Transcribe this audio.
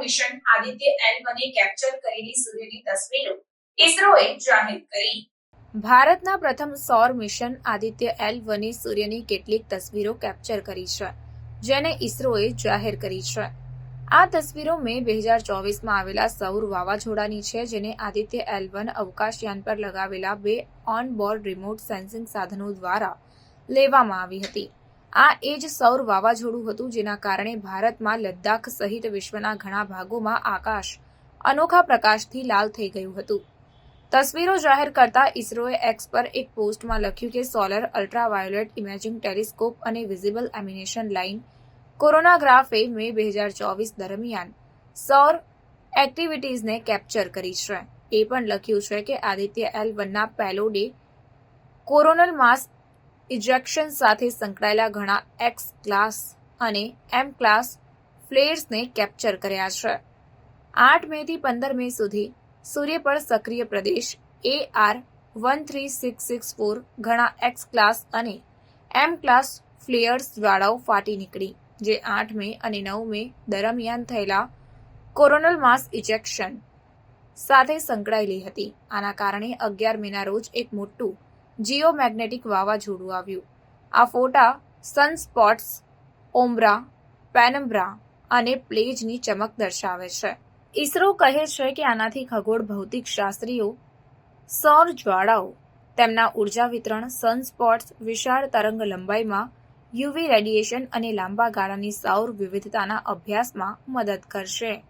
Mission Aditya L વને capture કરેલી સૂર્યની તસવીરો ઇસરોએ જાહેર કરી. ભારતના પ્રથમ સૌર મિશન આદિત્ય એલ વને સૂર્યની કેટલીક તસવીરો કેપ્ચર કરી છે, જેને ઇસરોએ જાહેર કરી છે. આ તસવીરો મે બે હજાર ચોવીસમાં આવેલા સૌર વાવાઝોડાની છે, જેને આદિત્ય એલ વન અવકાશયાન પર લગાવેલા બે ઓન બોર્ડ રિમોટ સેન્સિંગ સાધનો દ્વારા લેવામાં આવી હતી. આ એ જ સૌર વાવાઝોડું હતું જેના કારણે ભારતમાં લદ્દાખ સહિત વિશ્વના ઘણા ભાગોમાં આકાશ અનોખા પ્રકાશથી લાલ થઈ ગયું હતું. તસવીરો જાહેર કરતા ઇસરોએ એક્સ પર એક પોસ્ટમાં લખ્યું કે સોલર અલ્ટ્રાવાયોલેટ ઇમેજિંગ ટેલિસ્કોપ અને વિઝિબલ એમિનેશન લાઇન કોરોનાગ્રાફે મે બે હજાર ચોવીસ દરમિયાન સૌર એક્ટિવિટીઝને કેપ્ચર કરી છે. એ પણ લખ્યું છે કે આદિત્ય એલ વનના પેલોડે કોરોનલ માસ ઇજેક્શન સાથે સંકળાયેલા ઘણા એક્સ ક્લાસ અને એમ ક્લાસ ફ્લેર્સને કેપ્ચર કર્યા છે. આઠ મે થી પંદર મે સુધી સૂર્ય પર સક્રિય પ્રદેશ A R one three six six four ઘણા એક્સ ક્લાસ અને એમ ક્લાસ ફ્લેયર્સ જ્વાળાઓ ફાટી નીકળી, જે આઠ મે અને નવ મે દરમિયાન થયેલા કોરોનલ માસ ઇજેક્શન સાથે સંકળાયેલી હતી. આના કારણે અગિયાર મેના રોજ એક મોટું જીઓમેગ્નેટિક વાવાઝોડું આવ્યું. આ ફોટા સનસ્પોટ્સ ઓમ્બ્રા, પેનમ્બ્રા અને પ્લેજની ચમક દર્શાવે છે. ઇસરો કહે છે કે આનાથી ખગોળ ભૌતિક શાસ્ત્રીઓ, સૌર જ્વાળાઓ, તેમના ઊર્જા વિતરણ સનસ્પોટ્સ વિશાળ તરંગ લંબાઈમાં, યુવી રેડિયેશન અને લાંબા ગાળાની સૌર વિવિધતાના અભ્યાસમાં મદદ કરશે.